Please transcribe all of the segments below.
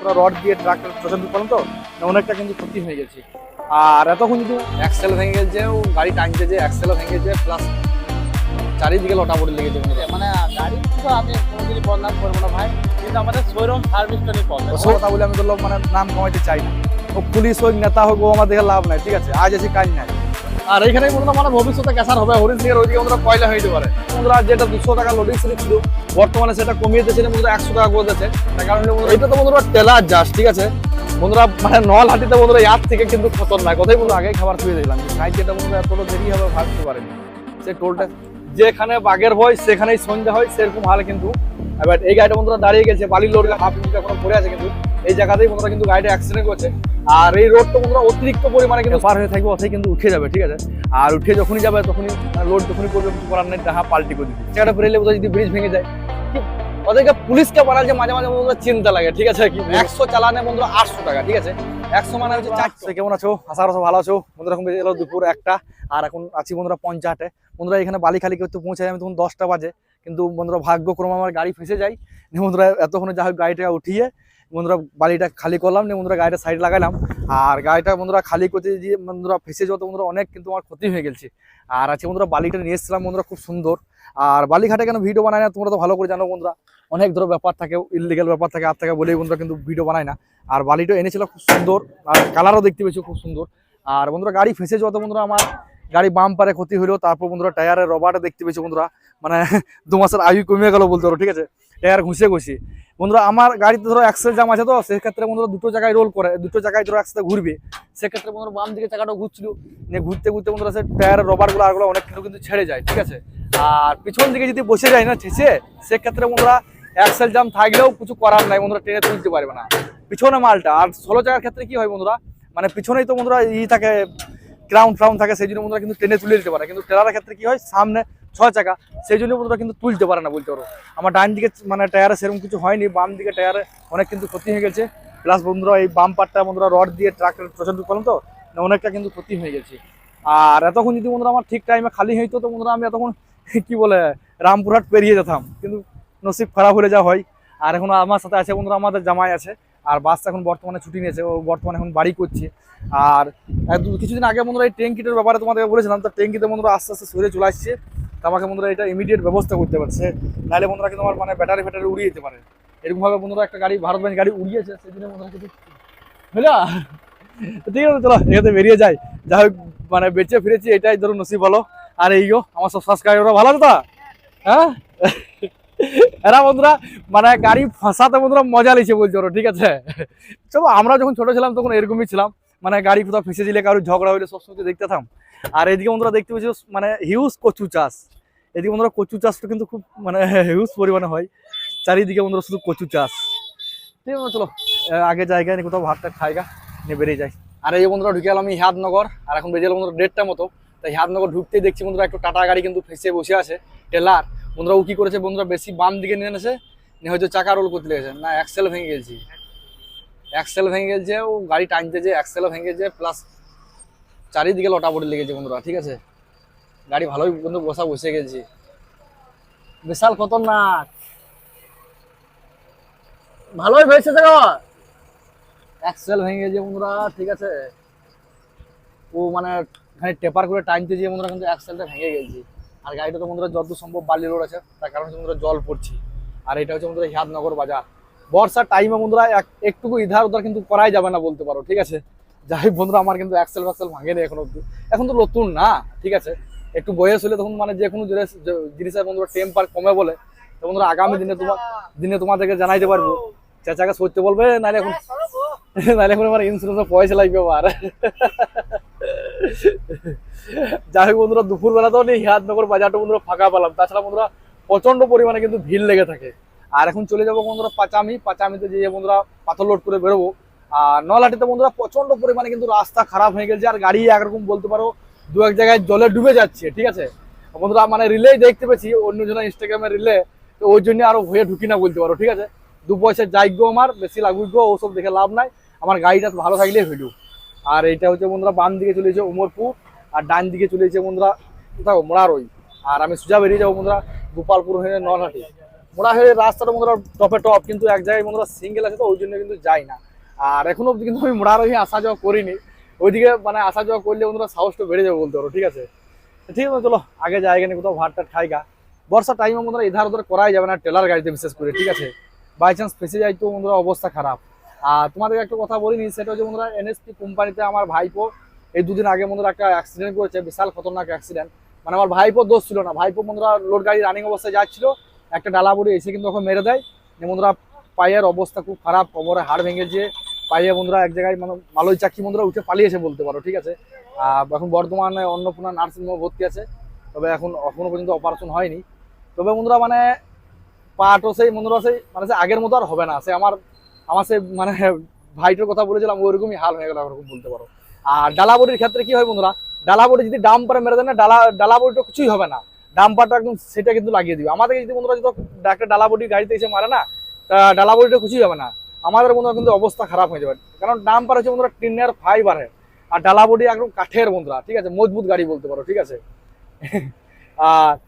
পুরো রড দিয়ে ট্রাক্টর প্রচণ্ড করলাম তো অনেকটা কিন্তু ক্ষতি হয়ে গেছে। আর এতক্ষণ কিন্তু অ্যাক্সেল ভেঙে গেছে ও গাড়ি টানছে যে অ্যাক্সেলও ভেঙে গেছে প্লাস চারিদিকে লটা পড়ে লেগেছে। মানে গাড়ি তো আমি কোনোদিনই বদনাম করব না ভাই। কিন্তু আমাদের শোরুম সার্ভিসটা নিয়ে প্রবলেম কথা বলে আমি তো মানে নাম কমাইতে চাই না। ও পুলিশ হোক নেতা হোক ও আমার দেখে লাভ নাই ঠিক আছে? আজ আছে কাজ নাই। আর এইখানেই বন্ধুরা মানে ভবিষ্যতে ক্যাসার হবে হরিণ সিংয়ের ওইদিকে বন্ধুরা কয়লা হয়ে যেতে পারে। বন্ধুরা যেটা দুশো টাকা লোডিং সিলিপ ছিল বর্তমানে সেটা কমিয়ে দিয়েছে বন্ধুরা একশো টাকা করে দিয়েছে। তার কারণ এটা তো বন্ধুরা টেলার যাস ঠিক আছে? বন্ধুরা মানে নলহাটিতে বন্ধুরা ইয়ার থেকে কিন্তু খতরনাক। কথাই বন্ধুরা আগেই খাবার খুঁজে দিলাম। সাইড যেটা বন্ধুরা এতটা দেরি হবে ভাবতে পারেনি। সে টোলটা যেখানে বাঘের ভয় সেখানেই সন্ধ্যা হয় সেরকম হাল কিন্তু। এবার এই গাড়িটা বন্ধুরা দাঁড়িয়ে গেছে বালির লোড হাফ ইঞ্চি এখনও পড়ে আছে কিন্তু। এই জায়গাতেই বন্ধুরা কিন্তু গাড়িটা অ্যাক্সিডেন্ট করছে। আর এই রোডটা বন্ধুরা অতিরিক্ত পরিমাণে কিন্তু পার হয়ে থাকবে অথাই কিন্তু উঠে যাবে ঠিক আছে? আর উঠে যখনই যাবে তখনই রোড যখনই করবে কিছু করার নেই দেখা পাল্টি করে দিবে। জায়গাটা পেরে বোধহয় যদি ব্রিজ ভেঙে যায় ওদেরকে পুলিশকে বলার যে মাঝে মাঝে বন্ধুরা চিন্তা লাগে ঠিক আছে? কি একশো চালানে বন্ধুরা আটশো টাকা ঠিক আছে? একশো মানে হচ্ছে চারশো। কেমন আছো? আশা করছ ভালো আছো। বন্ধুরা এখন বেজে গেলো দুপুর একটা আর এখন আছি বন্ধুরা পঞ্চায়েতে। বন্ধুরা এখানে বালি খালি করতে পৌঁছাই আমি তখন দশটা বাজে। কিন্তু বন্ধুরা ভাগ্যক্রমে আমার গাড়ি ফেসে যায়। নিয়ে বন্ধুরা এতক্ষণে যা হোক গাড়িটা উঠিয়ে বন্ধুরা বালিটা খালি করলাম নিয়ে বন্ধুরা গাড়িটা সাইড লাগাইলাম আর গাড়িটা বন্ধুরা খালি করতে দিয়ে বন্ধুরা ফেসে যত বন্ধুরা অনেক কিন্তু আমার ক্ষতি হয়ে গেছে। আর আছে বন্ধুরা বালিটা নিয়ে এসেছিলাম বন্ধুরা খুব সুন্দর। আর বালিঘাটে কেন ভিডিও বানায় না তোমরা তো ভালো করে জানো বন্ধুরা। অনেক ধরো ব্যাপার থাকে ইলিগাল ব্যাপার থাকে, আর থাকে বলেই বন্ধুরা কিন্তু ভিডিও বানায় না। আর বালিটা এনেছিল খুব সুন্দর, আর কালারও দেখতে পেয়েছি খুব সুন্দর। আর বন্ধুরা গাড়ি ফেসে যত বন্ধুরা আমার গাড়ি বাম পারে, ক্ষতি হলো তারপর বন্ধুরা টায়ারের রবারটা দেখতে পেয়েছি বন্ধুরা? মানে দু মাসের আয়ু কমে গেল বলতে পারো, ঠিক আছে? টায়ার ঘুষে ঘুষি। বন্ধুরা, আমার গাড়িতে ধরো অ্যাক্সেল জাম আছে তো, সেক্ষেত্রে বন্ধুরা দুটো জায়গায় রোল করে, দুটো জায়গায় ধরো একসাথে ঘুরবে। সেক্ষেত্রে বন্ধুরা বাম দিকে চাকাটা ঘুরছিল। নিয়ে ঘুরতে ঘুরতে বন্ধুরা সে টায়ারের রবারগুলো আরগুলো অনেক কিন্তু কিন্তু ছেড়ে যায়, ঠিক আছে? আর পিছন দিকে যদি বসে যায় না ঠেসে, সেক্ষেত্রে বন্ধুরা অ্যাক্সেল জাম থাকলেও কিছু করার নাই, বন্ধুরা ট্রেনে তুলতে পারবে না। পিছনে মালটা, আর ষোলো জায়গার ক্ষেত্রে কি হয় বন্ধুরা মানে পিছনেই তো বন্ধুরা ই থাকে গ্রাউন্ড ফ্রাউন্ড থাকে, সেই জন্য বন্ধুরা কিন্তু ট্রেনে তুলে দিতে পারে। কিন্তু ট্রেলারের ক্ষেত্রে কি হয়, সামনে ছয় চাকা, সেই জন্য বন্ধুরা কিন্তু তুলতে পারে না বলতে পারো। আমার ডান দিকে মানে টায়ারে সেরকম কিছু হয়নি, বাম দিকে টায়ারে অনেক কিন্তু ক্ষতি হয়ে গেছে। প্লাস বন্ধুরা, এই বাম পাটটা বন্ধুরা রড দিয়ে ট্রাক্টর প্রচণ্ড করলাম তো, অনেকটা কিন্তু ক্ষতি হয়ে গেছে। আর এতক্ষণ যদি বন্ধুরা আমার ঠিক টাইমে খালি হইতো, তো বন্ধুরা আমি এতক্ষণ, কি বলে, রামপুরহাট পেরিয়ে যেতাম। কিন্তু নসিব খারাপ হলে যা হয়। আর এখন আমার সাথে আছে বন্ধুরা, আমাদের জামাই আছে। আর বাস এখন বর্তমানে ছুটি নিয়েছে, ও বর্তমানে এখন বাড়ি করছে। আর কিছুদিন আগে বন্ধুরা এই ট্যাঙ্কিটার ব্যাপারে তোমাদের বলেছিলাম, তো ট্যাঙ্কিতে বন্ধুরা আস্তে আস্তে সরে চলে আসছে। তো আমাকে বন্ধুরা এটা ইমিডিয়েট ব্যবস্থা করতে পারছে। নাহলে বন্ধুরা কিন্তু আমার মানে ব্যাটারি ফ্যাটারি উড়িয়ে যেতে পারে। এরকমভাবে বন্ধুরা একটা গাড়ি, ভারত ব্যাংক গাড়ি উড়িয়েছে জন্য বন্ধুরা কিছু বুঝলা ঠিক আছে, চলো, এখানে বেরিয়ে যাই। যাই হোক মানে বেঁচে ফিরেছি, এটাই ধরুন নসিব ভালো আর এই গো, আমার সব সাবস্ক্রাইবাররা ভালো আছে তো? হ্যাঁ? এরা বন্ধুরা মানে গাড়ি ফাঁসাতে বন্ধুরা মজা লিছে বলছে ওরা, ঠিক আছে? চলো, আমরা যখন ছোট ছিলাম তখন এরকমই ছিলাম। মানে গাড়ি কোথাও ফেসে দিলে, কারোর ঝগড়া হইলে সবসময় দেখতে থাম। আর এদিকে বন্ধুরা দেখতে পেয়েছি মানে হিউজ কচু চাষ। এদিকে বন্ধুরা কচু চাষটা কিন্তু খুব মানে হিউজ পরিমাণে হয়। চারিদিকে বন্ধুরা শুধু কচু চাষ। ঠিক আছে, চলো আগে জায়গায় নিয়ে কোথাও ভাতটা খাইগা নিয়ে বেরিয়ে যাই। আর এই বন্ধুরা ঢুকে গেলাম আমি হিয়াদনগর আর এখন গেল বন্ধুরা দেড়টা মতো। তাই হিয়াদনগর ঢুকতেই দেখছি বন্ধুরা একটু টাটা গাড়ি কিন্তু ফেসে বসে আছে, টেলার। বন্ধুরা ও কি করেছে, বন্ধুরা বেশি বাম দিকে নিয়ে এনেছে, নিয়ে হয়তো চাকা রোল করতে লেগেছে। না অ্যাক্সেল ভেঙে গেছি অ্যাক্সেল ভেঙে গেছে ও গাড়ি টানতেছে অ্যাক্সেলও ভেঙেছে প্লাস চারিদিকে লটা পড়ে লেগেছে বন্ধুরা, ঠিক আছে? গাড়ি ভালোই বন্ধু বসা বসে গেছি বিশাল খতরনাক। ভালোই হয়েছে দেখো। অ্যাক্সেল ভেঙে গেছে বন্ধুরা, ঠিক আছে? ও মানে খানি টেপার করে টাইনতে যেয়ে বন্ধুরা কিন্তু অ্যাক্সেলটা ভেঙে গেছে আর গাড়িটা তো বন্ধুরা যত সম্ভব বালি রোড আছে তার কারণে বন্ধুরা জল পড়ছে। আর এটা হচ্ছে বন্ধুরা হিয়াদনগর বাজার। বর্ষার টাইমে বন্ধুরা একটুকু ইধার উধার কিন্তু করাই যাবে না বলতে পারো ঠিক আছে? যাই হোক বন্ধুরা আমার কিন্তু অ্যাক্সেল ফ্যাক্সেল ভাঙেনি এখন অব্দি এখন তো নতুন না ঠিক আছে? একটু বয়স হলে তখন মানে যে কোনো জিনিস জিনিসের বন্ধুরা টেম্পার কমে বলে। তো বন্ধুরা আগামী দিনে তোমার দিনে তোমাদেরকে জানাইতে পারব। চাচাকে সরতে বলবে নাহলে এখন নাহলে এখন আমার ইন্স্যুরেন্সের পয়সা লাগবে আবার। যাই বন্ধুরা দুপুর বেলা তো হিয়াদনগর বাজারটা বন্ধুরা ফাঁকা পেলাম। তাছাড়া বন্ধুরা প্রচণ্ড পরিমাণে কিন্তু ভিড় লেগে থাকে। আর এখন চলে যাব বন্ধুরা পাচামি। পাচামিতে যে বন্ধুরা পাথর লোড করে বেরোবো। আর নলহাটিতে বন্ধুরা প্রচণ্ড পরিমাণে কিন্তু রাস্তা খারাপ হয়ে গেছে। আর গাড়ি একরকম বলতে পারো, দু এক জায়গায় জলে ডুবে যাচ্ছে, ঠিক আছে? বন্ধুরা মানে রিলে দেখতে পেয়েছি অন্য জনের ইনস্টাগ্রামে রিলে। তো ওই জন্য আরও হয়ে ঢুকি না বলতে পারো, ঠিক আছে? দু পয়সা যাইগো আমার, বেশি লাগুক গো ওসব দেখে লাভ নাই। আমার গাড়িটা ভালো থাকলেই হইল। আর এটা হচ্ছে বন্ধুরা, বাম দিকে চলে যাচ্ছে উমরপুর, আর ডান দিকে চলে যাচ্ছে বন্ধুরা কোথাও মোড়ারই। আর আমি সোজা বেরিয়ে যাব বন্ধুরা, গোপালপুর হয়ে নলহাটি। মোড়া হয়ে রাস্তাটা বন্ধুরা টপে টপ, কিন্তু এক জায়গায় বন্ধুরা সিঙ্গেল আছে তো, ওই জন্য কিন্তু যাই না। আর এখনও অব্দি কিন্তু আমি মোড়ারোহী আসা যাওয়া করিনি। ওইদিকে মানে আসা যাওয়া করলে বন্ধুরা সাহসটা বেড়ে যাবে বলতে পারো, ঠিক আছে? ঠিক আছে, চলো, আগে জায়গা নিয়ে কোথাও ভাতটা খাই গা। বর্ষা টাইমে বন্ধুরা এধার ওধার করাই যাবে না, টেলার গাড়িতে, বিশেষ করে, ঠিক আছে? বাই চান্স ফেসে যাই তো বন্ধুরা, অবস্থা খারাপ। আর তোমাদের একটা কথা বলিনি, সেটা হচ্ছে বন্ধুরা এনএসপি কোম্পানিতে আমার ভাইপো এই দুদিন আগে বন্ধুরা একটা অ্যাক্সিডেন্ট করেছে, বিশাল খতরনাক অ্যাক্সিডেন্ট মানে আমার ভাইপো দোষ ছিল না। ভাইপো বন্ধুরা লোড গাড়ি রানিং অবস্থায় যাচ্ছিল, একটা ডালা বুড়ি এসে কিন্তু ওকে মেরে দেয়। যে বন্ধুরা পায়ের অবস্থা খুব খারাপ কোমরে হাড় ভেঙেছে পায়ে বন্ধুরা এক জায়গায় মানে মালই চাকি বন্ধুরা উঠে পালিয়েছে বলতে পারো, ঠিক আছে? এখন বর্তমানে অন্নপূর্ণা নার্সিং হোমে ভর্তি আছে, তবে এখন এখনও পর্যন্ত অপারেশন হয়নি। তবে বন্ধুরা মানে পাটও সেই, বন্ধুরা সেই মানে সে আগের মতো আর হবে না। সে আমার আমার সে মানে ভাইটার কথা বলেছিলাম ওরকমই হাল হয়ে গেল ওরকম বলতে পারো। আর ডালাবড়ির ক্ষেত্রে কি হয় বন্ধুরা, ডালাবড়ি যদি ডাম পারে মেরে দেয় না, ডালা, ডালাবড়িটা কিছুই হবে না। ডাম্পারটা একদম সেটা কিন্তু লাগিয়ে দিবে। আমাদের যদি বন্ধুরা, যদি একটা ডালাবড়ি গাড়িতে এসে মারে না, তা ডালাবড়িটা কিছুই হবে না। আমাদের বন্ধুরা কিন্তু অবস্থা খারাপ হয়ে যাবে। কারণ ডাম্পার হচ্ছে বন্ধুরা, টিনের ফাইবারের আর ডালাবডি একদম কাঠের বন্ধুরা, ঠিক আছে? মজবুত গাড়ি বলতে পারো, ঠিক আছে?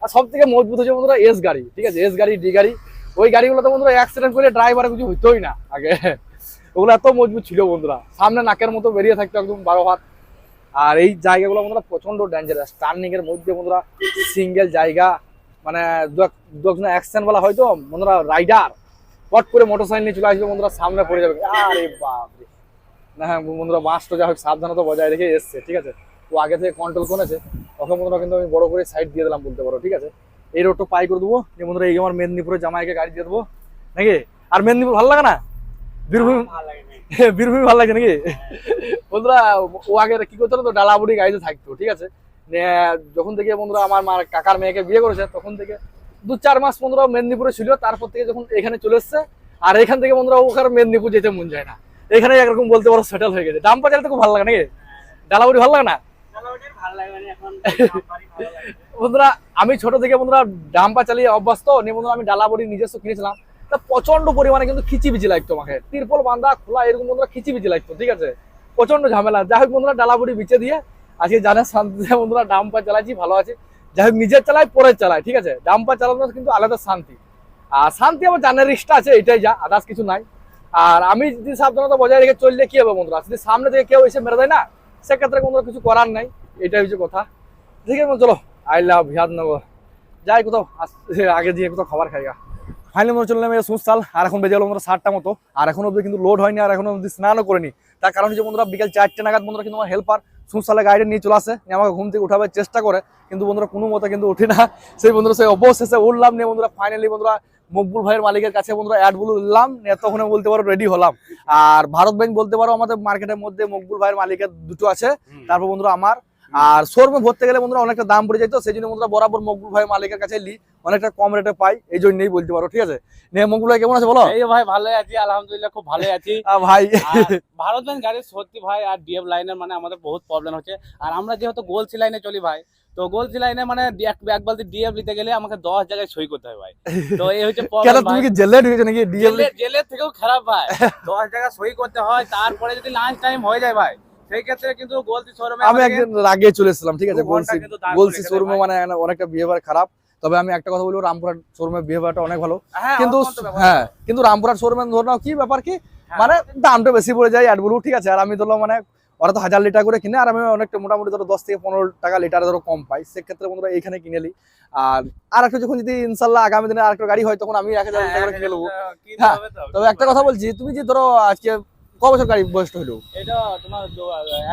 আর সব থেকে মজবুত হচ্ছে বন্ধুরা এস গাড়ি, ঠিক আছে? এস গাড়ি ডি গাড়ি। ওই গাড়িগুলোতে বন্ধুরা অ্যাক্সিডেন্ট করলে ড্রাইভার কিছু হইতোই না আগে। ওগুলো এত মজবুত ছিল বন্ধুরা। সামনে নাকের মতো বেরিয়ে থাকতো একদম বারো হাত। আর এই জায়গাগুলো বন্ধুরা প্রচণ্ড ডেঞ্জারাস টার্নিং এর মধ্যে বন্ধুরা সিঙ্গেল জায়গা। মানে অ্যাকশন বলা হয়তো, বন্ধুরা রাইডার পট করে মোটর সাইকেল নিয়ে চলে আসবে বন্ধুরা, সামনে পড়ে যাবে। আরে বাপ রে। না হ্যাঁ বন্ধুরা বাসটা যা হোক, সাবধানতা বজায় রেখে এসছে, ঠিক আছে? ও আগে থেকে কন্ট্রোল করেছে। তখন বন্ধুরা কিন্তু আমি বড় করে সাইড দিয়ে দিলাম বলতে পারো, ঠিক আছে? এই রোডটা পাই করে দেবো। যে বন্ধুরা এই আমার মেদিনীপুরে জামাইকে গাড়ি দিয়ে দেবো। নাকি? আর মেদিনীপুর ভালো লাগে না? বীরভূম বীরভূমি ভালো লাগে নাকি? বন্ধুরা ও আগে কি করতো তো ডালাবুড়ি গাড়িতে থাকতো ঠিক আছে? যখন থেকে বন্ধুরা আমার মার কাকার মেয়েকে বিয়ে করেছে তখন থেকে দু চার মাস বন্ধুরা মেদিনীপুরে ছিল তারপর থেকে যখন এখানে চলে এসছে আর এখান থেকে বন্ধুরা ওখানে মেদিনীপুর যেতে মন যায় না। এখানে একরকম বলতে পারো সেটেল হয়ে গেছে। ডাম্পা চালাতে খুব ভালো লাগে নাকি? ডালাবুড়ি ভালো লাগে না? মানে বন্ধুরা আমি ছোট থেকে বন্ধুরা ডাম্পা চালিয়ে অভ্যস্ত। নিয়ে বন্ধুরা আমি ডালাবড়ি নিজস্ব কিনেছিলাম। তা প্রচণ্ড পরিমাণে কিন্তু খিচিবিচি লাগতো আমাকে। তিরপল বান্ধা খোলা এরকম বন্ধুরা খিচিবিচি লাগতো ঠিক আছে? প্রচণ্ড ঝামেলা। যাই হোক বন্ধুরা ডালাবড়ি বিচে দিয়ে আজকে জানে শান্তিতে বন্ধুরা ডাম্পা চালাচ্ছি ভালো আছে। যাই হোক নিজের চালাই পরে চালায় ঠিক আছে? ডাম্পা চালানো কিন্তু আলাদা শান্তি। আর শান্তি আমার জানার রিস্কটা আছে এটাই যা আদার্স কিছু নাই। আর আমি যদি সাবধানতা বজায় রেখে চললে কি হবে বন্ধুরা? যদি সামনে থেকে কেউ এসে মেরে দেয় না সেক্ষেত্রে কোনো কিছু করার নাই, এটাই হচ্ছে কথা। ঠিক আছে, চলো আই লাভ ভিয়াদনগর যাই কোথাও আগে দিয়ে কোথাও খাবার খাই গা। ফাইনালি মনে চললাম এই সুসাল আর এখন বেজে গেল বন্ধুরা সাতটা মতো। আর এখন অব্দি কিন্তু লোড হয়নি, আর এখন অব্দি স্নানও করিনি। তার কারণ হচ্ছে বন্ধুরা, বিকেল চারটে নাগাদ বন্ধুরা কিন্তু আমার হেল্পার সুসালে গাড়িটা নিয়ে চলে আসে আমাকে ঘুম থেকে উঠাবার চেষ্টা করে। কিন্তু বন্ধুরা কোনো মতে কিন্তু উঠি না। সেই বন্ধুরা, সেই অবশেষে উঠলাম নিয়ে বন্ধুরা ফাইনালি বন্ধুরা মকবুল ভাইয়ের মালিকের কাছে বন্ধুরা অ্যাড বলে দিলাম নিয়ে তখন বলতে পারো রেডি হলাম। আর ভারত ব্যাংক বলতে পারো আমাদের মার্কেটের মধ্যে মকবুল ভাইয়ের মালিকের দুটো আছে। তারপর বন্ধুরা আমার। আর শোরুমে ভরতে গেলে বন্ধুরা অনেকটা দাম পড়ে যেত সেই জন্য বন্ধুরা বরাবর মকবুল ভাই মালিকের কাছে লি অনেকটা কম রেটে পাই এই জন্যই বলতে পারো ঠিক আছে? নিয়ে মকবুল ভাই কেমন আছে বলো? এই ভাই ভালো আছি আলহামদুলিল্লাহ খুব ভালো আছি। ভাই। ভারত ব্যাংক গাড়ি সত্যি ভাই আর ডিএফ লাইনের মানে আমাদের বহুত প্রবলেম হচ্ছে। আর আমরা যেহেতু গোলসি লাইনে চলি ভাই তো গোলসি লাইনে মানে এক বালতি ডিএফ নিতে গেলে আমাকে দশ জায়গায় সই করতে হয় ভাই। তো এই হচ্ছে কেন তুমি কি জেলে ঢুকেছো নাকি জেলে থেকেও খারাপ ভাই। দশ সই করতে হয় তারপরে যদি লাঞ্চ টাইম হয়ে যায় ভাই সেই ক্ষেত্রে কিন্তু গোলসি শোরুমে আমি একদিন ঠিক আছে? করে শোরুমে মানে অনেকটা বিহেভিয়ার খারাপ। তবে আমি একটা কথা বলব রামপুরহাট শোরুমের বিহেভিয়ারটা অনেক ভালো। হ্যাঁ কিন্তু হ্যাঁ কিন্তু রামপুরহাট শোরুমে ধরে নাও কি ব্যাপার কি? হ্যাঁ। মানে দামটা বেশি পড়ে যায় অ্যাডগুলো ঠিক আছে? আর আমি ধরলাম মানে ওরা তো হাজার লিটার করে কিনে আর আমি অনেকটা মোটামুটি ধরো দশ থেকে পনেরো টাকা লিটার ধরো কম পাই। সেক্ষেত্রে বন্ধুরা এখানে কিনে নিই। আর আর একটা যখন যদি ইনশাল্লাহ আগামী দিনে আর একটা গাড়ি হয় তখন আমি এক হাজার টাকা লিটার কিনে নেব। হ্যাঁ, তবে একটা কথা বলছি তুমি যে ধরো আজকে ক বছর গাড়ি বয়স হলো? এটা তোমার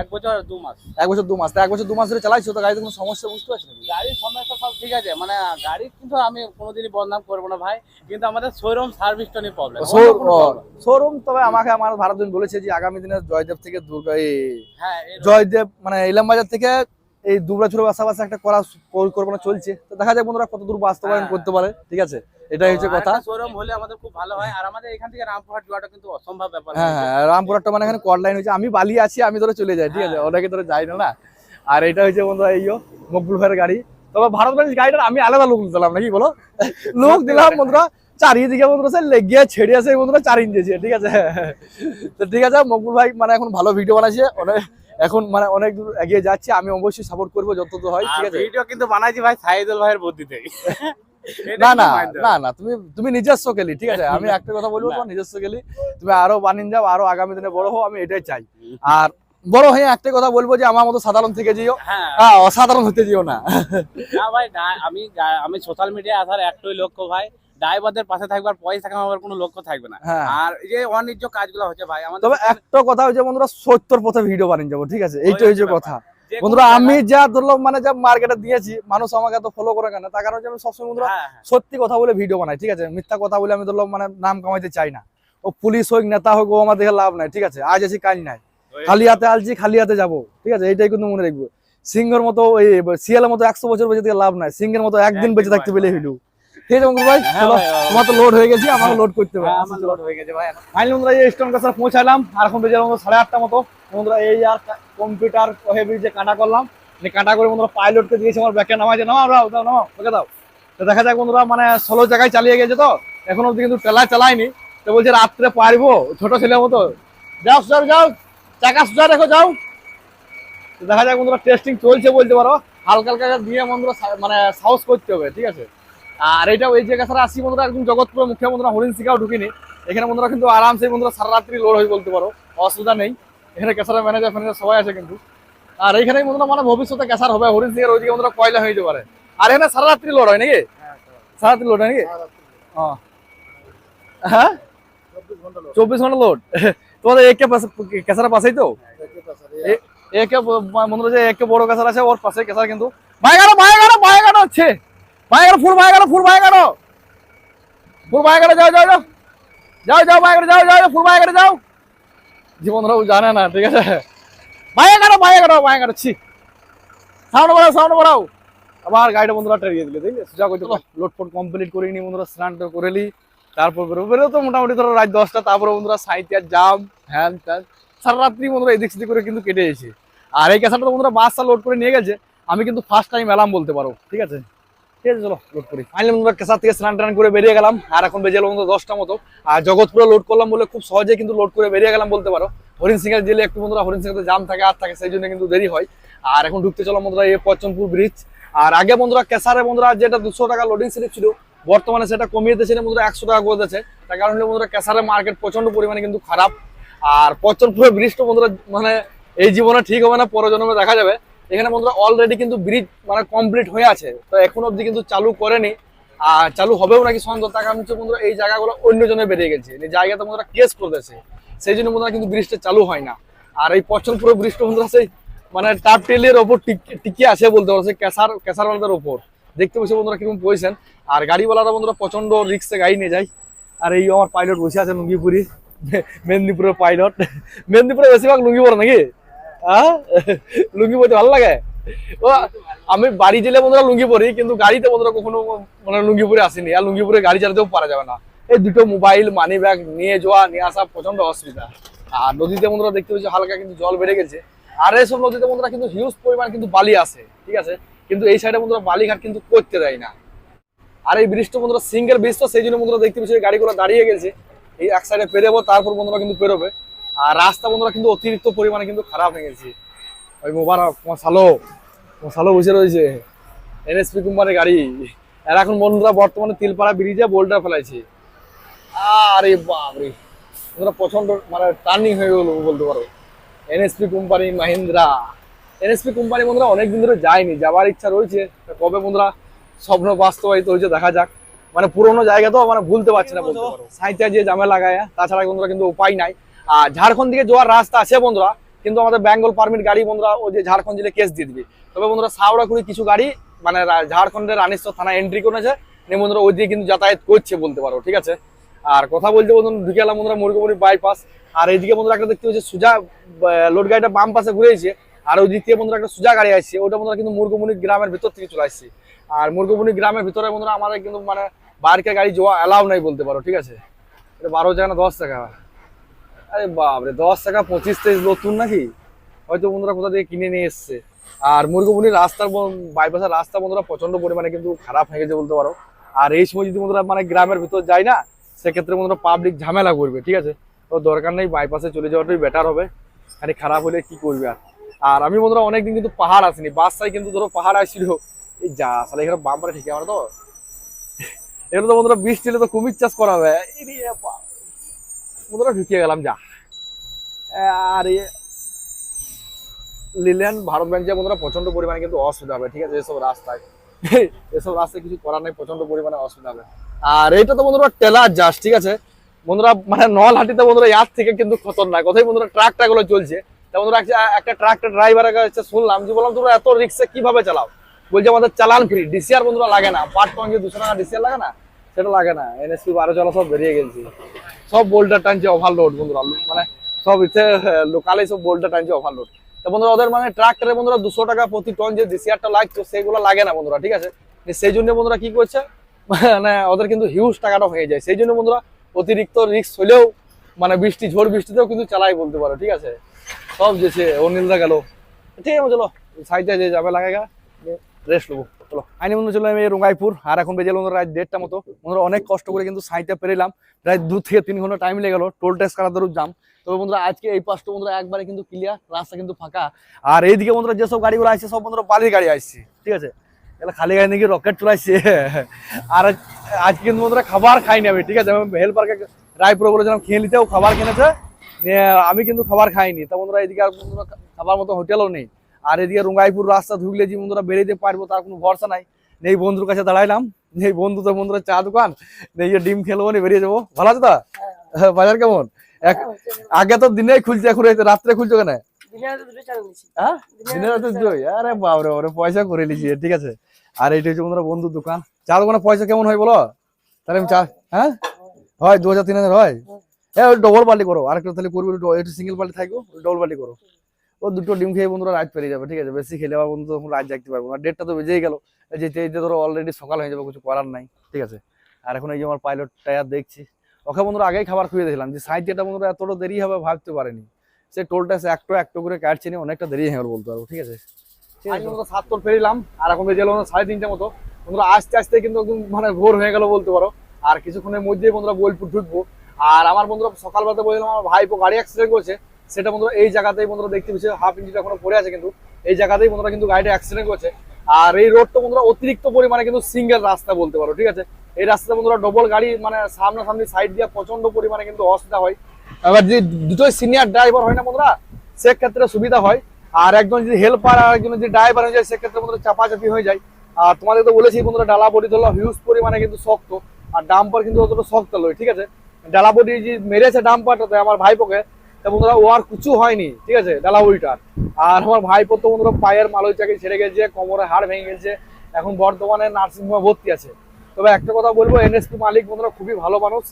এক বছর দু মাস। এক বছর দু মাস। এক বছর দু মাস ধরে চালাইছো তো গাড়িতে কোনো সমস্যা বুঝতে পারছি নাকি? গাড়ির সমস্যা সব ঠিক আছে মানে গাড়ি কিন্তু আমি কোনোদিনই বদনাম করব না ভাই কিন্তু আমাদের শোরুম সার্ভিসটা নিয়ে প্রবলেম শোরুম তবে আমাকে আমার ভারতদিন বলেছে যে আগামী দিনে জয়দেব থেকে দুর্গা এই হ্যাঁ জয়দেব মানে ইলাম বাজার থেকে এই দুবরা চুরে পাশাপাশি একটা করা পরিকল্পনা চলছে। তো দেখা যাক বন্ধুরা কত দূর বাস্তবায়ন হ্যাঁ। করতে পারে ঠিক আছে? এটাই হচ্ছে কথা। শোরুম হলে আমাদের খুব ভালো হয়। আর আমাদের এখান থেকে রামপুরহাট যাওয়াটা কিন্তু অসম্ভব ব্যাপার হ্যাঁ হ্যাঁ রামপুরহাটটা মানে এখানে কট লাইন হয়েছে। আমি বালি আছি আমি ধরে চলে যাই ঠিক আছে? হ্যাঁ। অনেকে ধরে যাই না না? আর এটা হচ্ছে বন্ধুরা এইও মকবুল ভাইয়ের গাড়ি। তবে ভারত বাণিজ্য গাড়িটা আমি আলাদা লোক দিলাম নাকি বলো? লোক দিলাম বন্ধুরা চারিদিকে বন্ধুরা সে লেগিয়ে ছেড়ে আছে বন্ধুরা চার ইঞ্চি ঠিক আছে? তো ঠিক আছে মকবুল ভাই মানে এখন ভালো ভিডিও বানাচ্ছে অনেক এখন মানে অনেক দূর এগিয়ে যাচ্ছে আমি অবশ্যই সাপোর্ট করব যত হয় ঠিক আছে? ভিডিও কিন্তু বানাইছি ভাই সাইদুল ভাইয়ের বুদ্ধিতে। না না না না তুমি তুমি নিজস্ব খেলি ঠিক আছে? আমি একটা কথা বলব তোমার নিজস্ব খেলি। তুমি আরও বানিয়ে যাও আরও আগামী দিনে বড় হও আমি এটাই চাই। আর বড় হয়ে একটা কথা বলব যে আমার মতো সাধারণ থেকে যেও। হ্যাঁ। অসাধারণ হতে যেও না। না ভাই আমি আমি সোশ্যাল মিডিয়ায় আসার একটাই লক্ষ্য ভাই ড্রাইভারদের পাশে থাকবার পয়সা কামাবার কোনো লক্ষ্য থাকবে না। হ্যাঁ। আর এই যে অনিজ্য কাজগুলো হচ্ছে ভাই আমাদের তবে একটা কথা হচ্ছে বন্ধুরা সত্তর পথে ভিডিও বানিয়ে যাব ঠিক আছে? এইটা হচ্ছে কথা। বন্ধুরা আমি যা ধরলাম মানে যা মার্কেটে দিয়েছি মানুষ আমাকে এত ফলো করে কেন? তার কারণ আমি সবসময় বন্ধুরা হ্যাঁ, হ্যাঁ। সত্যি কথা বলে ভিডিও বানাই ঠিক আছে? মিথ্যা কথা বলে আমি ধরলাম মানে নাম কামাইতে চাই না। ও পুলিশ হোক নেতা হোক ও আমার দেখে লাভ নাই ঠিক আছে? আজ আছি কাজ নাই। খালি হাতে আলছি খালি হাতে যাব ঠিক আছে? এইটাই কিন্তু মনে রাখব। সিংহের মতো ওই শিয়ালের মতো একশো বছর বেঁচে থেকে লাভ নাই। সিংহের মতো একদিন বেঁচে থাকতে পেলে। হইলু ঠিক আছে বন্ধু ভাই? হ্যাঁ তোমার তো লোড হয়ে গেছে লোড করতে হবে। হ্যাঁ, আমার লোড হয়ে গেছে ভাই। ফাইনালি বন্ধুরা এই স্টোন কাছার পৌঁছালাম। আর এখন বেজে বন্ধু সাড়ে আটটা মতো। বন্ধুরা এই আর কম্পিউটার হেভি যে কাটা করলাম কাটা করে বন্ধুরা পাইলটকে দিয়েছে আমার ব্যাকে নামাইছে নামাও দাও দাও নামাও ওকে দাও। তো দেখা যাক বন্ধুরা মানে ষোলো জায়গায় চালিয়ে গেছে তো। এখন অব্দি কিন্তু টেলা চালায়নি তো বলছে রাত্রে পারব ছোট ছেলের মতো। যাও সুজার যাও। চাকা সুজা রেখো যাও। দেখা যাক বন্ধুরা টেস্টিং চলছে বলতে পারো। হালকা হালকা দিয়ে বন্ধুরা মানে সাহস করতে হবে ঠিক আছে? আর এটা ওই জায়গা ছাড়া আসি বন্ধুরা একদম জগৎপুর মুখে বন্ধুরা হরিণ ঢুকিনি। এখানে বন্ধুরা কিন্তু আরামসে বন্ধুরা সারা রাত্রি লোড হয়ে বলতে পারো অসুবিধা নেই। এখানে ক্যাসারের ম্যানেজার ফ্যানেজার সবাই আছে কিন্তু। আর এইখানেই বন্ধুরা মানে ভবিষ্যতে ক্যাসার হবে হরিণ সিংয়ের ওইদিকে বন্ধুরা কয়লা হয়ে যেতে পারে। আর এখানে সারা রাত্রি লোড হয় নাকি? সারা রাত্রি। লোড হয় নাকি? হ্যাঁ। চব্বিশ ঘণ্টা লোড তোমাদের একে পাশে ক্যাসারের পাশেই তো? এ- একে ব- বন্ধুরা যে একে বড় ক্যাসার আছে ওর পাশে ক্যাসার কিন্তু। ভাই গাড়ো ভাই গাড়ো ভাই গাড়ো ফুল ভাই গাড়ো ফুল ভাই গাড়ো ফুল ভাই গাড়ো যাও যাও যাও। যাও যাও ভাই গাড়ো যাও যাও ফুল ভাই গাড়ো যাও। জীবনরাও জানে না ঠিক আছে? ভাই গাড়ো ভাই গাড়ো ভাই গাড়ো ছি। সাউন্ড বাড়াও সাউন্ড বাড়াও। আবার গাড়িটা বন্ধুরা টেরিয়ে দিলে দেখলে? যা করতে লোড ফোড কমপ্লিট করে নি বন্ধুরা স্নান করে নি তারপর বেরো তো মোটামুটি ধরো রাত দশটা তারপরে বন্ধুরা সাইতিয়ার জাম হ্যান ত্যান সারা রাত্রি বন্ধুরা এদিক সেদিক করে কিন্তু কেটে এসেছি আর এই ক্যাসারটা তো বন্ধুরা বাসটা লোড করে নিয়ে গেছে। আমি কিন্তু ফার্স্ট টাইম এলাম বলতে পারো ঠিক আছে? ঠিক থেকে স্নান টান করে। বেরিয়ে গেলাম। আর এখন বেজে গেলো দশটা মতো। আর জগৎপুরে লোড করলাম বলে খুব সহজে কিন্তু লোড করে বেরিয়ে গেলাম বলতে পারো। হরিণ সিংহের জেলে একটু বন্ধুরা হরিণ সিংহের জাম থাকে আর থাকে, সেই জন্য কিন্তু দেরি হয়। আর এখন ঢুকতে চলো বন্ধুরা এই পশ্চিমপুর ব্রিজ আর আগে বন্ধুরা কেসারে বন্ধুরা যেটা দুশো টাকা লোডিং স্লিপ ছিল, বর্তমানে সেটা কমিয়ে দিয়েছে বন্ধুরা একশো টাকা করে দিয়েছে। তার কারণ হলো বন্ধুরা কেসারের মার্কেট প্রচণ্ড পরিমাণে কিন্তু খারাপ। আর পশ্চিমপুরের ব্রিজটা বন্ধুরা মানে এই জীবনে ঠিক হবে না পরজন্মে দেখা যাবে। এখানে বন্ধুরা অলরেডি কিন্তু ব্রিজ মানে কমপ্লিট হয়ে আছে। তো এখন অবধি কিন্তু চালু করেনি। আর চালু হবেও নাকি সন্দেহ, তার কারণ হচ্ছে বন্ধুরা এই জায়গাগুলো অন্য জনে বেরিয়ে গেছে। এই জায়গাতে বন্ধুরা কেস করতেছে। সেই জন্য বন্ধুরা কিন্তু ব্রিজটা চালু হয় না। আর এই পশ্চিমপুরের ব্রিজটা বন্ধুরা সেই মানে টাপ টেলের ওপর টিক- আছে বলতে পারো, সেই ক্যাসার ক্যাসারওয়ালাদের ওপর। দেখতে বসে বন্ধুরা কীরকম পজিশন আর গাড়িওয়ালারা বন্ধুরা প্রচণ্ড রিক্সে গাড়ি নিয়ে যায়। আর এই আমার পাইলট বসে আছে লুঙ্গিপুরি, মেদিনীপুরের পাইলট মেদিনীপুরে বেশিরভাগ লুঙ্গি পরে নাকি? হ্যাঁ? লুঙ্গি পরতে ভালো লাগে? ও, আমি বাড়ি জেলে বন্ধুরা লুঙ্গি পরি, কিন্তু গাড়িতে বন্ধুরা কখনো মানে লুঙ্গি পরে আসেনি। আর লুঙ্গি পরে গাড়ি চালাতেও পারা যাবে না। এই দুটো মোবাইল মানি ব্যাগ নিয়ে যাওয়া, নিয়ে আসা প্রচণ্ড অসুবিধা। আর নদীতে বন্ধুরা দেখতে পাচ্ছি, হালকা কিন্তু জল বেড়ে গেছে। আর এইসব নদীতে বন্ধুরা কিন্তু হিউজ পরিমাণ কিন্তু বালি আসে ঠিক আছে? কিন্তু এই সাইডে বন্ধুরা বালিঘাট কিন্তু করতে দেয় না। আর এই ব্রিজটা বন্ধুরা সিঙ্গেল ব্রিজ তো সেই জন্য বন্ধুরা দেখতে পাচ্ছি গাড়িগুলো দাঁড়িয়ে গেছে। এই এক সাইডে পেরোবো, তারপর বন্ধুরা কিন্তু পেরোবে। আর রাস্তা বন্ধুরা কিন্তু অতিরিক্ত পরিমাণে কিন্তু খারাপ হয়ে গেছে। ওই মোবারক সালো সালো বসে রয়েছে। এনএসপি কোম্পানির গাড়ি। আর এখন বন্ধুরা বর্তমানে তিলপাড়া ব্রিজে বোল্ডার ফেলাইছে। আরে বাপরে। বন্ধুরা প্রচণ্ড মানে টার্নিং হয়ে গেল বলতে পারো। NSP company Mahindra. NSP company বন্ধুরা অনেকদিন ধরে যায়নি। যাওয়ার ইচ্ছা রয়েছে। কবে বন্ধুরা স্বপ্ন বাস্তবায়িত হয়েছে দেখা যাক। মানে পুরোনো জায়গা তো মানে ভুলতে পারছি না বলতে পারো। সাইতে যে জামে লাগায় তাছাড়া বন্ধুরা কিন্তু উপায় নাই। ঝাড়খণ্ড দিকে যাওয়ার রাস্তা আছে বন্ধুরা, কিন্তু আমাদের বেঙ্গল পারমিট গাড়ি বন্ধুরা, ওই যে ঝাড়খণ্ড জেলে কেস দিয়ে দিবে। তবে বন্ধুরা সাউড়া করে কিছু গাড়ি মানে ঝাড়খণ্ডের রানীশ্বর থানা এন্ট্রি করেছে। বন্ধুরা, ওই দিকে কিন্তু যাতায়াত করছে বলতে পারো, ঠিক আছে? আর কথা বলতে বন্ধুরা ঢুকে এলাম বন্ধুরা মুরগুমুড়ি বাইপাস আর এইদিকে বন্ধুরা একটা দেখতে হচ্ছে সুজা লোড গাড়িটা বাম পাশে ঘুরেছে আর ওই দিক থেকে বন্ধুরা একটা সুজা গাড়ি আসছে ওটা বন্ধুরা কিন্তু মুরগুমুড়ি গ্রামের ভিতর থেকে চলে আসছে। আর মুরগুমুড়ি গ্রামের ভিতরে বন্ধুরা, আমাদের কিন্তু মানে বাইরের গাড়ি যাওয়া অ্যালাউ নাই বলতে পারো, ঠিক আছে? এটা বারো জায়গা না দশ টাকা? আরে বাপরে, দশ টাকা পঁচিশ তেইশ নতুন নাকি? হয়তো বন্ধুরা কোথা থেকে কিনে নিয়ে এসছে। আর মুরগুমুড়ির রাস্তার বাইপাসের রাস্তা বন্ধুরা প্রচণ্ড পরিমাণে কিন্তু খারাপ হয়ে গেছে বলতে পারো। আর এই সময় যদি বন্ধুরা মানে গ্রামের ভিতর যায় না, সেক্ষেত্রে বন্ধুরা পাবলিক ঝামেলা করবে, ঠিক আছে? তো দরকার নেই বাইপাসে চলে যাওয়াটাই বেটার হবে। খালি খারাপ হলে কি করবে আর? আর আমি বন্ধুরা অনেকদিন কিন্তু পাহাড় আসিনি বাসায় কিন্তু ধরো পাহাড় আসছিল এই যা আসলে এখানে বাম্পারে ঠিক আমার তো? এগুলো তো বন্ধুরা বৃষ্টি হলে তো কুমির চাষ করা হবে। বন্ধুরা ঢুকিয়ে গেলাম, যা। আর লিলেন ভারত ব্যাংকে বন্ধুরা প্রচণ্ড পরিমাণে কিন্তু অসুবিধা হবে, ঠিক আছে? এসব রাস্তায়। এসব রাস্তায় কিছু করার নেই প্রচণ্ড পরিমাণে অসুবিধা হবে। আর এইটা তো বন্ধুরা টেলার যাস ঠিক আছে? বন্ধুরা মানে নলহাটিতে বন্ধুরা ইয়ার থেকে কিন্তু খতরনাক। কোথায় বন্ধুরা ট্রাকটা গুলো চলছে। তা বন্ধুরা একটা- একটা ট্রাকটা ড্রাইভারের কাছে শুনলাম যে, বললাম, তোমরা এত রিক্সা কীভাবে চালাও? বলছে, আমাদের চালান ফ্রি ডিসিআর বন্ধুরা লাগে না। পাঁচ টন দুশো টাকা ডিসিআর লাগে না? সেটা লাগে না। এনএসপি বারো চলা সব বেরিয়ে গেছি। সব বোল্টার টানছে ওভারলোড বন্ধুরা। মানে সব ইচ্ছে, লোকালে সব বোল্টার টানছে ওভারলোড তো বন্ধুরা, ওদের মানে ট্রাক্টরে বন্ধুরা দুশো টাকা প্রতি টন যে ডিসিআরটা লাগতো সেগুলো লাগে না বন্ধুরা, ঠিক আছে? সেই জন্য বন্ধুরা কি করছে? মানে ওদের কিন্তু হিউজ টাকাটা হয়ে যায়। সেই জন্য বন্ধুরা অতিরিক্ত রিক্স হলেও মানে বৃষ্টি, ঝড় বৃষ্টিতেও কিন্তু চালাই বলতে পারো, ঠিক আছে? সব যেছে অনিলদা গেল। ঠিক আছে চলো সাইডে যে যাবে লাগেগা রেস্ট নেব। আইনি বন্ধু চলো, আমি রঙ্গাইপুর, আর এখন বেজে বন্ধুরা রাত দেড়টা মতো। বন্ধুরা, অনেক কষ্ট করে কিন্তু সাইডটা পেরিলাম। প্রায় দু থেকে তিন ঘণ্টা টাইম লেগে গেলো, টোল ট্যাক্স ধরুন জাম তবে বন্ধুরা, আজকে এই পাশটা বন্ধুরা একবারে কিন্তু ক্লিয়ার রাস্তা কিন্তু ফাঁকা। আর এইদিকে বন্ধুরা, যেসব গাড়িগুলো আসছে, সব বন্ধুরা বালির গাড়ি আসছে, ঠিক আছে? এগুলো খালি গাড়ি নাকি রকেট চলাইছে আর আজকে কিন্তু বন্ধুরা খাবার খাইনি আমি, ঠিক আছে? আমি হেল্পারকে রায়পুরে বলেছিলাম, খেয়ে নিতেও খাবার কিনেছে। আমি কিন্তু খাবার খাইনি। তা বন্ধুরা, এইদিকে আর খাবার মতো হোটেলও নেই। আর এদিকে রঙ্গাইপুর রাস্তা ঢুকলে যে বন্ধুরা বেরিয়ে পারব তার কোনো ভরসা নাই। নেই বন্ধুর কাছে দাঁড়াইলাম নেই বন্ধু তো বন্ধুরা চা দোকান নেই ডিম খেলব নি বেরিয়ে যাব। ভালো আছে তো? হ্যাঁ, বাজার কেমন? আগে তো দিনেই খুলছে এখন রাত্রে খুলছো কেন হ্যাঁ? দিনের রাতে দুটোই আরে বাবরে বাবরে পয়সা করে লিছি ঠিক আছে। আর এইটা হচ্ছে বন্ধুরা বন্ধুর দোকান। চা দোকানে পয়সা কেমন হয় বলো? তাহলে আমি চা হ্যাঁ। হয়? দু হাজার তিন হাজার হয়? হ্যাঁ। ডবল বাল্টি করো। আরেকটা তাহলে করবে একটু সিঙ্গেল বাল্টি থাকব ডবল বাল্টি করো। ও দুটো ডিম খেয়ে বন্ধুরা রাত পেরিয়ে যাবে, ঠিক আছে? বেশি খেলে আবার বন্ধু তখন রাত জাগতে পারব না। ডেটটা তো বেজেই গেল। যেতে যেতে ধরো অলরেডি সকাল হয়ে যাবে, কিছু করার নাই, ঠিক আছে? আর এখন এই যে আমার পাইলট টায়ার দেখছি। ওকে বন্ধুরা আগেই খাবার খুঁজে দিয়েছিলাম যে সাইড যেটা বন্ধুরা এতটা দেরি হবে ভাবতে পারেনি। সে টোলটা সে একটু একটু করে কাটছে নি অনেকটা দেরি হয়ে গেল বলতে পারব, ঠিক আছে? সাত তোর পেরিলাম, আর এখন বেজে গেল সাড়ে তিনটে মতো। বন্ধুরা আস্তে আস্তে কিন্তু একদম মানে ভোর হয়ে গেল বলতে পারো। আর কিছুক্ষণের মধ্যেই বন্ধুরা বোলপুর ঢুকবো। আর আমার বন্ধুরা সকালবেলাতে বলছিলাম আমার ভাইপো গাড়ি অ্যাক্সিডেন্ট করেছে। সেটা বন্ধুরা এই জায়গাতেই বন্ধুরা দেখতে পেয়েছে হাফ ইঞ্চিটা এখনও পড়ে আছে কিন্তু, এই জায়গাতেই বন্ধুরা কিন্তু গাড়িটা অ্যাক্সিডেন্ট করেছে। আর এই রোডটা বন্ধুরা অতিরিক্ত পরিমাণে কিন্তু সিঙ্গেল রাস্তা বলতে পারো, ঠিক আছে? এই রাস্তাতে বন্ধুরা ডবল গাড়ি মানে সামনাসামনি সাইড দিয়ে প্রচণ্ড পরিমাণে কিন্তু অসুবিধা হয়। এবার যদি দুটোই সিনিয়র ড্রাইভার হয় না বন্ধুরা, সেক্ষেত্রে সুবিধা হয়। আর একজন যদি হেল্পার আর একজন যদি ড্রাইভার হয়ে যায়, সেক্ষেত্রে বন্ধুরা চাপাচাপি হয়ে যায়। আর তোমাদের তো বলেছি বন্ধুরা ডালা বডি ধরলো হিউজ পরিমাণে কিন্তু শক্ত, আর ডাম্পার কিন্তু অতটা শক্ত নয়, ঠিক আছে? ডালা বডি যে মেরেছে ডাম্পারটাতে আমার ভাইপোকে বন্ধুরা, ও আর কিছু হয়নি, ঠিক আছে? ডালা বডিটার আর আমার ভাইপো তো বন্ধুরা পায়ের মালই চাকি ছেড়ে গেছে, কোমরে হাড় ভেঙে গেছে, এখন বর্তমানে নার্সিং হোমে ভর্তি আছে। তবে একটা কথা বলব, এনএসপি মালিক বন্ধুরা খুবই ভালো মানুষ।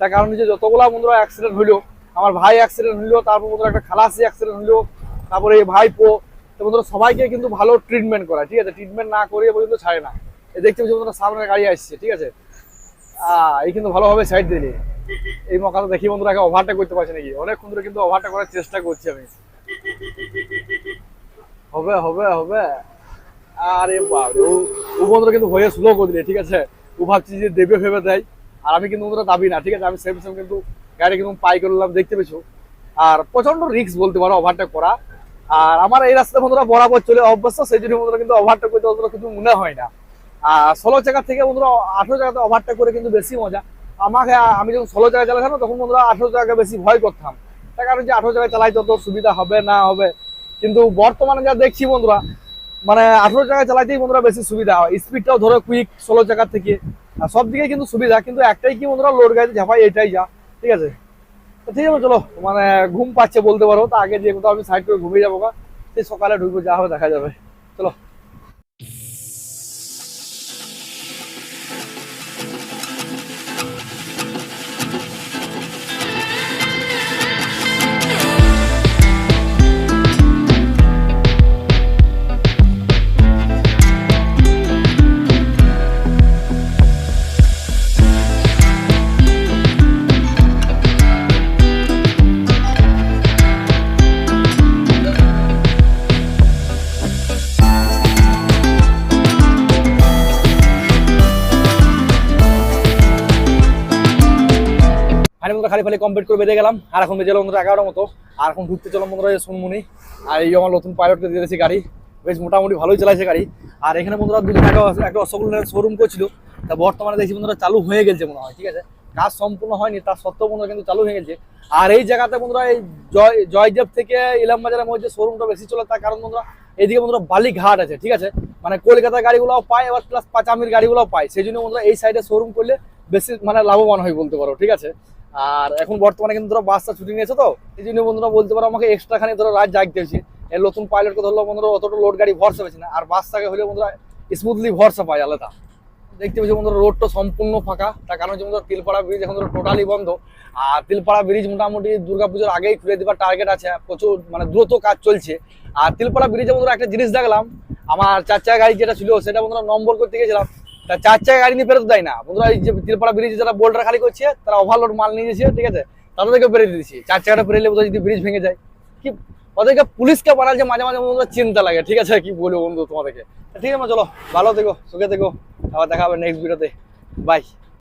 তার কারণ যে যতগুলা বন্ধুরা অ্যাক্সিডেন্ট হইল, আমার ভাই অ্যাক্সিডেন্ট হইল, তারপর বন্ধুরা একটা খালাসি অ্যাক্সিডেন্ট হইল, তারপরে এই ভাইপো, তো বন্ধুরা সবাইকে কিন্তু ভালো ট্রিটমেন্ট করায় ঠিক আছে? ট্রিটমেন্ট না করিয়ে পর্যন্ত ছাড়ে না। এই দেখতে পাচ্ছি বন্ধুরা সামনে গাড়ি আসছে, ঠিক আছে? এই কিন্তু ভালোভাবে সাইড দিলি এই মকাটা দেখি বন্ধুরা ওভারটেক করতে পারছে নাকি? অনেকক্ষণ ধরে কিন্তু ওভারটেক করার চেষ্টা করছি আমি। হবে হবে হবে। আরে বাবা ও বন্ধুরা কিন্তু হয়ে স্লো করে দিলে, ঠিক আছে? ও ভাবছি যে দেবে, ভেবে দেয়। আর আমি কিন্তু বন্ধুরা দাবি না, ঠিক আছে? আমি সেম সেম কিন্তু গাড়ি কিন্তু পাই করলাম দেখতে পেয়েছ? আর প্রচণ্ড রিস্ক বলতে পারো ওভারটেক করা। আর আমার এই রাস্তা বন্ধুরা বরাবর চলে অভ্যস্ত, সেই জন্য বন্ধুরা কিন্তু ওভারটেক করতে অতটা কিন্তু মনে হয় না। আর ষোলো চাকার থেকে বন্ধুরা আঠেরো জায়গাতে ওভারটেক করে কিন্তু বেশি মজা। আমাকে, আমি যখন ষোলো চাকা চালাতাম তখন বন্ধুরা আঠেরো চাকা বেশি ভয় করতাম। তার কারণ যে আঠেরো জায়গায় চালাই তত সুবিধা হবে, না হবে। কিন্তু বর্তমানে যা দেখছি বন্ধুরা মানে আঠেরো চাকা চালাইতেই বন্ধুরা বেশি সুবিধা হয়। স্পিডটাও ধরো কুইক ষোলো চাকার থেকে। আর সব দিকে কিন্তু সুবিধা, কিন্তু একটাই কি বন্ধুরা লোড গাড়িতে ঝাপাই, এটাই যা। ঠিক আছে? ঠিক আছে, চলো। মানে ঘুম পাচ্ছে বলতে পারো, তা আগে যে কোথাও আমি সাইড করে ঘুমিয়ে যাব। সেই সকালে ঢুকবো, যা হবে দেখা যাবে। চলো। খালি বন্ধুরা খালি খালি কমপ্লিট করে বেরিয়ে গেলাম। আর এখন বেজে বন্ধুরা এগারোটার মতো। আর এখন ঢুকতে চলো বন্ধুরা এই সোনমুনি। আর এই আমার নতুন পাইলটকে দিয়ে দিয়েছি গাড়ি। বেশ মোটামুটি ভালোই চালাইছে গাড়ি। আর এখানে বন্ধুরা দুদিন আগে একটা অশোকনের শোরুম করছিল। তা বর্তমানে দেখছি বন্ধুরা চালু হয়ে গেছে মনে হয়, ঠিক আছে? কাজ সম্পূর্ণ হয়নি, তার সত্ত্বেও বন্ধুরা কিন্তু চালু হয়ে গেছে আর এই জায়গাতে বন্ধুরা এই জয় জয়দেব থেকে ইলাম বাজারের মধ্যে শোরুমটা বেশি চলে, তার কারণ বন্ধুরা এইদিকে বন্ধুরা বালিঘাট আছে, ঠিক আছে? মানে কলকাতার গাড়িগুলোও পায়, এবার প্লাস পাঁচামির গাড়িগুলোও পায়। সেই জন্য বন্ধুরা এই সাইডে শোরুম করলে বেশি মানে লাভবান হয় বলতে পারো, ঠিক আছে? আর এখন বর্তমানে কিন্তু ধরো বাসটা ছুটি নিয়েছে তো, এই জন্য বন্ধুরা বলতে পারো আমাকে এক্সট্রা খানি ধরো রাত জাগতে হয়েছে। এই নতুন পাইলটকে ধরলো বন্ধুরা, অতটা লোড গাড়ি ভরসা পেয়েছে না। আর বাসটাকে হলে বন্ধুরা স্মুথলি ভরসা পায় আলাদা। দেখতে পাচ্ছি বন্ধুরা রোডটা সম্পূর্ণ ফাঁকা। তার কারণ হচ্ছে বন্ধুরা, তিলপাড়া ব্রিজ এখন ধরো টোটালি বন্ধ। আর তিলপাড়া ব্রিজ মোটামুটি দুর্গাপুজোর আগেই খুলে দেওয়ার টার্গেট আছে। প্রচুর মানে দ্রুত কাজ চলছে। আর তিলপাড়া ব্রিজে বন্ধুরা একটা জিনিস দেখলাম, আমার চার চাকা গাড়ি যেটা ছিল, সেটা বন্ধুরা নম্বর করতে গেছিলাম তা চার চাকা গাড়ি নিয়ে ফেরত দেয় না। বন্ধুরা, এই যে তিলপাড়া ব্রিজে যারা বোল্ডার খালি করছে, তারা ওভারলোড মাল নিয়ে গেছে ঠিক আছে? তাদেরকে পেরে দিয়েছি। চার চাকাটা বেরিয়ে বোধহয় যদি ব্রিজ ভেঙে যায়। কি, ওদেরকে পুলিশকে বানাল যে মাঝে মাঝে বন্ধুরা চিন্তা লাগে, ঠিক আছে? কি বলব বন্ধু তোমাদেরকে? ঠিক আছে চলো। ভালো থেকো, সুখে থেকো। আবার দেখা হবে নেক্সট ভিডিওতে বাই